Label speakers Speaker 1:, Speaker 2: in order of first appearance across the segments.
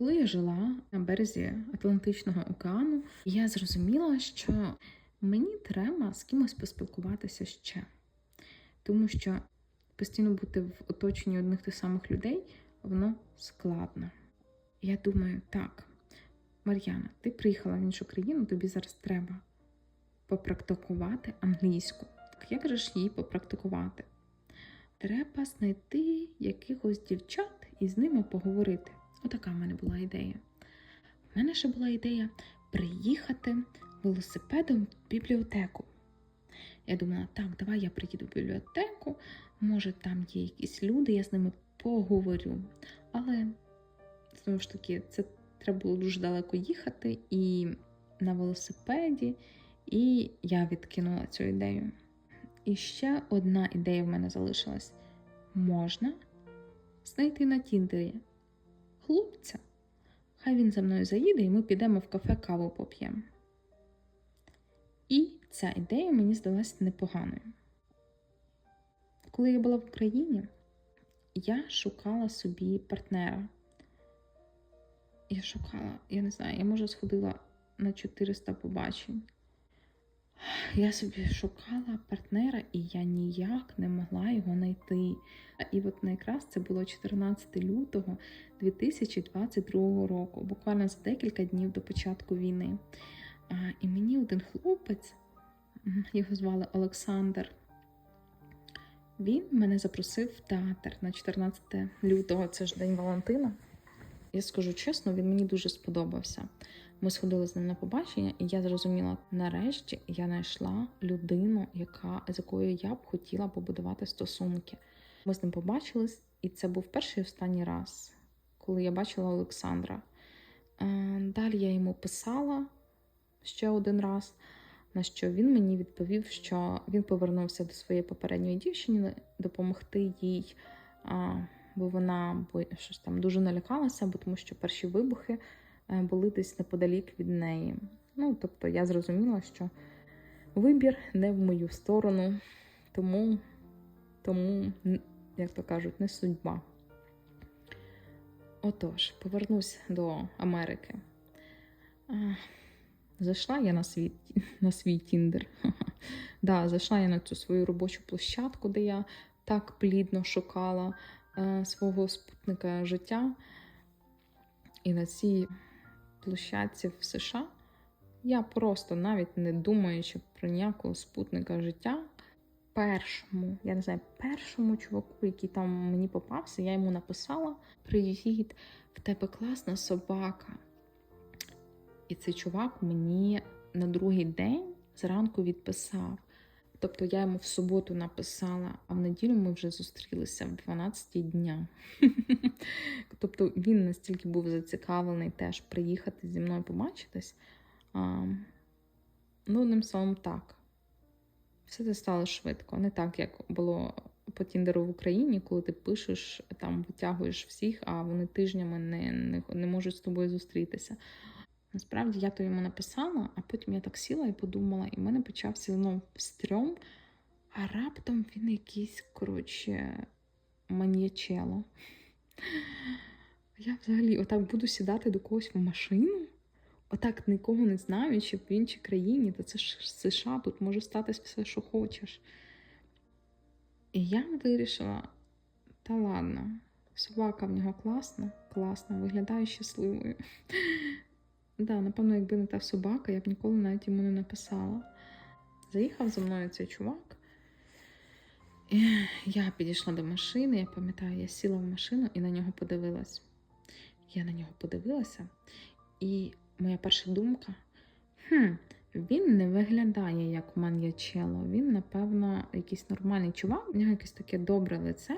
Speaker 1: Коли я жила на березі Атлантичного океану, я зрозуміла, що мені треба з кимось поспілкуватися ще, тому що постійно бути в оточенні одних тих самих людей воно складно. Я думаю, так, Мар'яна, ти приїхала в іншу країну, тобі зараз треба попрактикувати англійську. Так як же ж її попрактикувати? Треба знайти якихось дівчат і з ними поговорити. Отака в мене була ідея. У мене ще була ідея приїхати велосипедом в бібліотеку. Я думала, так, давай я приїду в бібліотеку, може там є якісь люди, я з ними поговорю. Але знову ж таки, це треба було дуже далеко їхати і на велосипеді, і я відкинула цю ідею. І ще одна ідея в мене залишилась: можна знайти на Тіндері хлопця. Хай він за мною заїде, і ми підемо в кафе каву поп'ємо. І ця ідея мені здалась непоганою. Коли я була в Україні, я шукала собі партнера. Я шукала, я не знаю, я може сходила на 400 побачень. Я собі шукала партнера, і я ніяк не могла його знайти. І от якраз це було 14 лютого 2022 року, буквально за декілька днів до початку війни. І мені один хлопець, його звали Олександр. Він мене запросив в театр на 14 лютого, це ж День Валентина. Я скажу чесно, він мені дуже сподобався. Ми сходили з ним на побачення, і я зрозуміла, нарешті я знайшла людину, яка, з якою я б хотіла побудувати стосунки. Ми з ним побачились, і це був перший і останній раз, коли я бачила Олександра. Е, Далі я йому писала ще один раз, на що він мені відповів, що він повернувся до своєї попередньої дівчини допомогти їй, бо вона щось там дуже налякалася, бо тому що перші вибухи були десь неподалік від неї. Ну, тобто я зрозуміла, що вибір не в мою сторону, тому, тому як то кажуть, не судьба. Отож, повернусь до Америки. Зайшла я на свій, на свій Тіндер. Да, зайшла я на цю свою робочу площадку, де я так плідно шукала е, свого спутника життя. І на цій площадці в США я просто навіть не думаючи про ніякого спутника життя, першому, я не знаю, першому чуваку, який там мені попався, я йому написала: Привіт, в тебе класна собака. І цей чувак мені на другий день зранку відписав. Тобто я йому в суботу написала, а в неділю ми вже зустрілися в 12 дня. тобто він настільки був зацікавлений теж приїхати зі мною побачитись. А, ну, одним словом, так. Все це стало швидко. Не так, як було по Тіндеру в Україні, коли ти пишеш, там витягуєш всіх, а вони тижнями не, не, не можуть з тобою зустрітися. Насправді я то йому написала, а потім я так сіла і подумала, і в мене почався знов стрьом, а раптом він якийсь, коротше, маньячело. Я взагалі отак буду сідати до когось в машину, отак нікого не знаючи в іншій країні, то це ж США, тут може статись все, що хочеш. І я вирішила, та ладно, собака в нього класна, класна, виглядає щасливою. Да, напевно, якби не та собака, я б ніколи навіть йому не написала. Заїхав за мною цей чувак. І я підійшла до машини, я пам'ятаю, я сіла в машину і на нього подивилась. Я на нього подивилася, і моя перша думка: хм, він не виглядає як маньячело. Він, напевно, якийсь нормальний чувак, у нього якесь таке добре лице.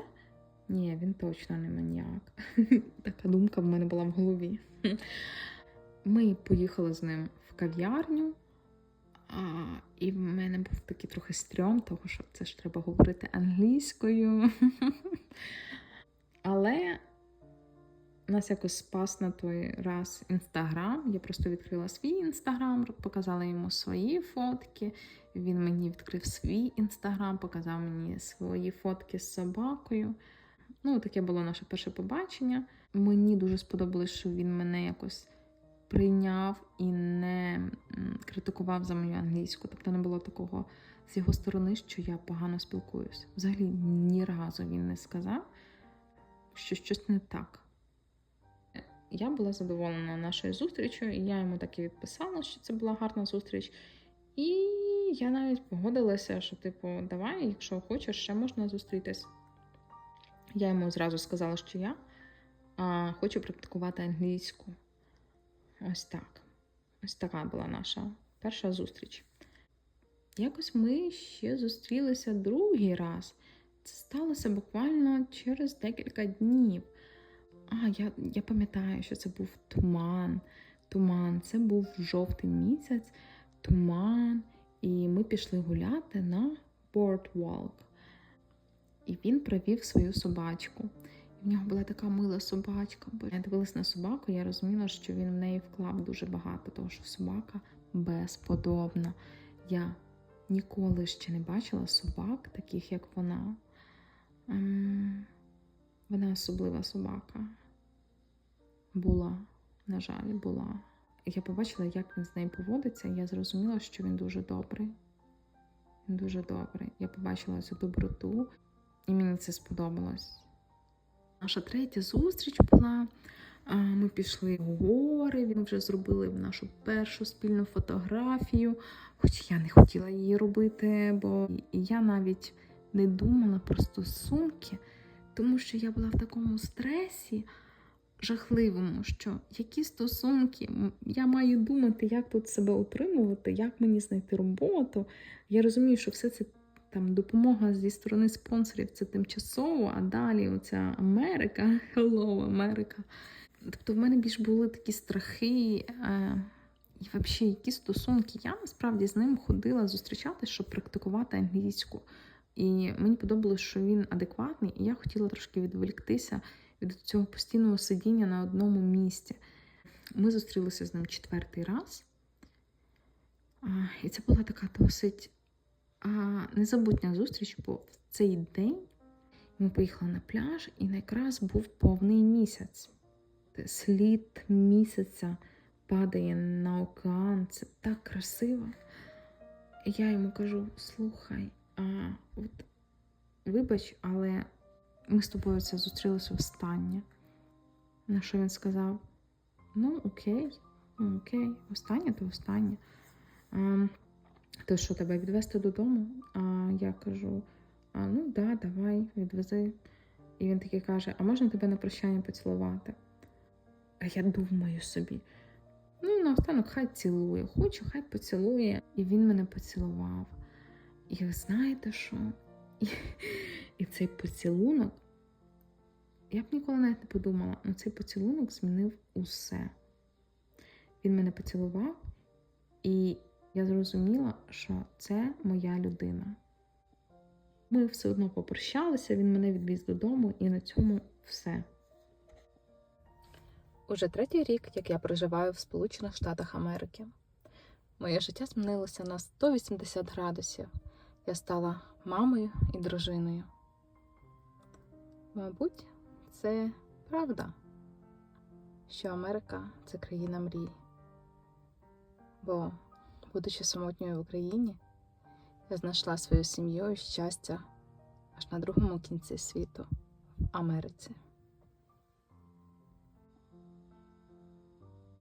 Speaker 1: Ні, він точно не маніяк. Така думка в мене була в голові. Ми поїхали з ним в кав'ярню, і в мене був такий трохи стрьом, тому що це ж треба говорити англійською. Але нас якось спас на той раз інстаграм. Я просто відкрила свій інстаграм, показала йому свої фотки. Він мені відкрив свій інстаграм, показав мені свої фотки з собакою. Ну, таке було наше перше побачення. Мені дуже сподобалось, що він мене якось прийняв і не критикував за мою англійську. Тобто не було такого з його сторони, що я погано спілкуюсь. Взагалі ні разу він не сказав, що щось не так. Я була задоволена нашою зустрічю, і я йому так і відписала, що це була гарна зустріч. І я навіть погодилася, що, типу, давай, якщо хочеш, ще можна зустрітись. Я йому зразу сказала, що я а, хочу практикувати англійську. Ось так. Ось така була наша перша зустріч. Якось ми ще зустрілися другий раз. Це сталося буквально через декілька днів. А, я, я пам'ятаю, що це був туман. Туман, це був жовтий місяць, туман, і ми пішли гуляти на boardwalk. І він привів свою собачку. В нього була така мила собачка. Бо я дивилась на собаку, я розуміла, що він в неї вклав дуже багато, тому що собака безподобна. Я ніколи ще не бачила собак, таких як вона. Ем, Вона особлива собака. Була, на жаль, була. Я побачила, як він з нею поводиться, і я зрозуміла, що він дуже добрий. Він дуже добрий. Я побачила цю доброту, і мені це сподобалось. Наша третя зустріч була. Ми пішли в гори, він вже зробили нашу першу спільну фотографію, хоч я не хотіла її робити, бо я навіть не думала про стосунки, тому що я була в такому стресі жахливому, що які стосунки, я маю думати, як тут себе утримувати, як мені знайти роботу. Я розумію, що все це там допомога зі сторони спонсорів це тимчасово, а далі оця Америка, Hello, Америка. Тобто в мене більш були такі страхи. Е, і взагалі, які стосунки. Я насправді з ним ходила зустрічатись, щоб практикувати англійську. І мені подобалось, що він адекватний, і я хотіла трошки відволіктися від цього постійного сидіння на одному місці. Ми зустрілися з ним четвертий раз. І це була така досить незабутня зустріч, бо в цей день ми поїхали на пляж, і якраз був повний місяць. Слід місяця падає на океан. Це так красиво. Я йому кажу: слухай, а, от, вибач, але ми з тобою це зустрілися останнє. На що він сказав? Ну, окей, ну окей, останнє то останнє. То що тебе відвезти додому? А я кажу: а, ну да, давай, відвези. І він такий каже: А можна тебе на прощання поцілувати? А я думаю собі. Ну, наостанок хай цілує, хочу, хай поцілує. І він мене поцілував. І ви знаєте що? І, і цей поцілунок, я б ніколи навіть не подумала, але цей поцілунок змінив усе. Він мене поцілував, і я зрозуміла, що це моя людина. Ми все одно попрощалися, він мене відвіз додому, і на цьому все.
Speaker 2: Уже третій рік, як я проживаю в Сполучених Штатах Америки. Моє життя змінилося на 180 градусів. Я стала мамою і дружиною. Мабуть, це правда, що Америка це країна мрій. Бо, будучи самотньою в Україні, я знайшла свою сім'ю і щастя аж на другому кінці світу в Америці.